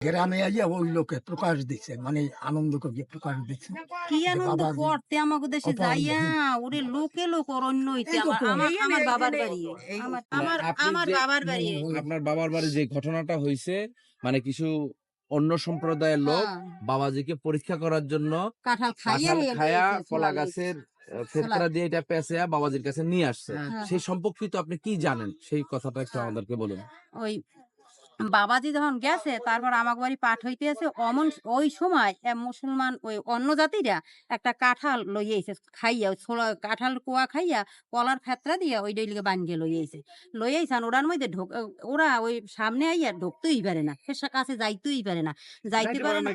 গ্রামে আইয়া ওই লোকে প্রকাশ দিচ্ছে মানে আনন্দ করিয়ে প্রকাশ দিচ্ছে কি আনন্দ করতে আমাকে দেশে যাইয়া? ওরে লোকে লোক অরণ্য হইতে আমার আমার- বাবার বাড়ি। আমার আমার আমার বাবার বাড়ি। আপনার বাবার বাড়ি যে ঘটনাটা হয়েছে মানে কিছু অন্য সম্প্রদায়ের লোক হ্যাঁ, বাবাজিকে পরীক্ষা করার জন্য কাঁঠাল খাইয়া হয়ে খায়া কলা গাছের ফেতরা দিয়ে এটা পেঁচে বাবাজির কাছে নিয়ে আসছে। হ্যাঁ। সেই সম্পর্কিত আপনি কি জানেন? সেই কথাটা একটু আমাদেরকে বলুন। ওই বাবাজি যখন গেছে তারপর আমার বাড়ি পাঠ হইতে আছে অমন ওই সময় মুসলমান ওই অন্য জাতিরা একটা কাঁঠাল লইয়েছে খাইয়া ছোলা কাঁঠাল কোয়া খাইয়া কলার ফেতরা দিয়া ওই ডইলিকে বানিয়ে লইয়েছে আর ওরার মধ্যে ঢোক ওরা ওই সামনে আইয়া ঢুকতেই পারে না সে কাছে যাইতেই পারে না। যাইতে পারে না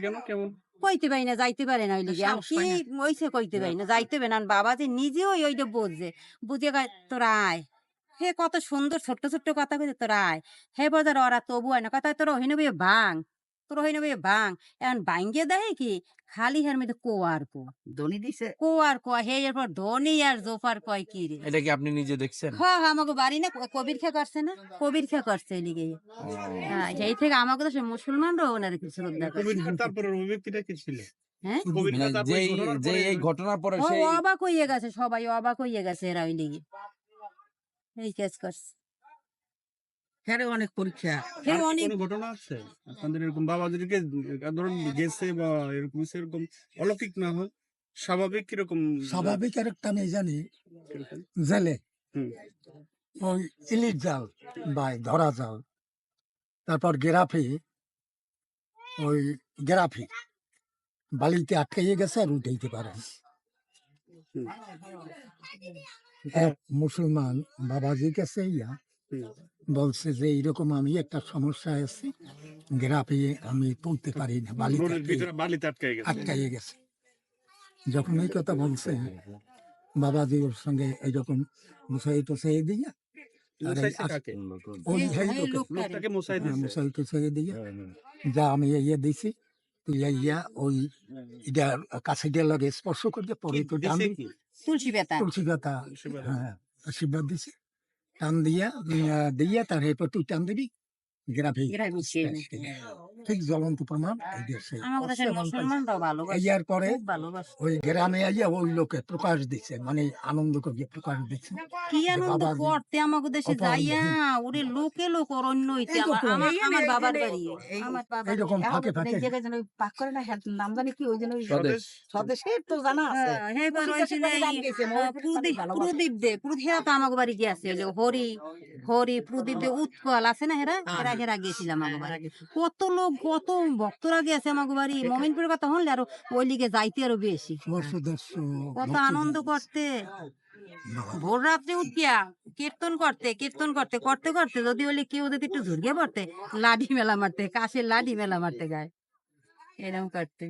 কইতে পারি না যাইতে পারে না ওই লিগে। কি ওইসে কইতে পারি না যাইতে পারে না। আর বাবা যে নিজেও ওইটা বুঝছে বুঝে তোরা আয়। হে কত সুন্দর ছোট্ট ছোট্ট কথা কইছে তোরা আয়। হে বাজার ওরা তবু আয় না। কথা তোর হইন বে। ভাং তোর হইন বে। ভাং এখন ভাঙ্গে দেয় কি? খালি হের মধ্যে কোয়ার কো ধনী দিছে? কোয়ার কোয়া। হে এরপর ধনী আর জোফার কয় কি রে? এটা কি আপনি নিজে দেখছেন? হ্যাঁ হ্যাঁ আমাকে বাড়ি না কবির খা করছে না? কবির খা করছে এই লিগে হ্যাঁ সেই থেকে আমাকে তো সে মুসলমানরাও ওনার কিছু শ্রদ্ধা করে তারপরে ওই ব্যক্তিটা কি ছিল? হ্যাঁ? যে এই ঘটনার পরে অবাক হয়ে গেছে সবাই অবাক হয়ে গেছে এরা ওই লিগে এই কাজ করছে হ্যাঁ রে, অনেক পরীক্ষা হ্যাঁ, অনেক- ঘটনা আছে আপনাদের এরকম বাবাদেরকে ধরুন গেছে বা এরকম সেরকম অলৌকিক না হয় স্বাভাবিক কীরকম স্বাভাবিক আর একটা আমি জানি জেলে হুম। ওই ইলিশ জাল বা ধরা জাল তারপর গেরাফি ওই গেরাফি বালিতে আটকাইয়ে গেছে আর উঠাইতে পারে না। হুম। এক মুসলমান বাবাজি কাছে ইয়া বলছে যে এইরকম আমি একটা সমস্যা আছে গেরাফি আমি তুলতে পারি না বালিতে গেছে। আটকাইয়ে গেছে। যখন এই কথা বলছে বাবাজি ওর সঙ্গে এইরকম মুসাই মুসাই টুসাই দিয়া। যা আমি ইয়ে দিছি তুই ইয়া ওই এটা কাছে দিয়ে লাগে স্পর্শ করতে পরে তো টান তুলসী বেতা তুলসী কথা পাতা। হ্যাঁ আশীর্বাদ দিছে। টান দিয়া দিয়া তার এরপর তুই টান দিবি গ্রাফি। ঠিক জ্বলন্ত প্রমাণ এই দেশে ইয়ার পরে ওই গ্রামে আইয়া ওই লোকে প্রকাশ দিচ্ছে মানে আনন্দ করিয়ে প্রকাশ দিচ্ছে কি আনন্দ করতে আমাকে দেশে যাইয়া? ওরে লোকে লোক অরণ্য হইতে আমার বাবার বাড়ি এইরকম ফাঁকে ফাঁকে জায়গায় যেন পাক করে না হ্যাঁ, নাম জানি কি ওই জন্য স্বদেশের তো জানা আছে। হ্যাঁ, এইবার ওই ওই দেশে যে বাড়ি গান গেছে, এই, ময়ূর আহ, পিঠে প্রদীপ প্রদীপ দে প্রদীপ তো আমাকে বাড়ি গিয়েছে যে হরি হরি প্রদীপ দে উৎকল আছে না হেরা? হেরা হেরা গেছিলাম আমাকে কত লোক কত ভক্তরা গেছে আমাকে বাড়ি। মমিনপুরের কথা শুনলে আরও ওই লিগে যাইতে আরও বেশি। কত আনন্দ করতে। ভোর রাত্রে উঠিয়া কীর্তন করতে কীর্তন করতে করতে করতে যদি বলি কেউ যদি একটু ঝুড়িয়ে পড়তে লাঠি মেলা মারতে কাশের লাঠি মেলা মারতে গায় এরকম করতে।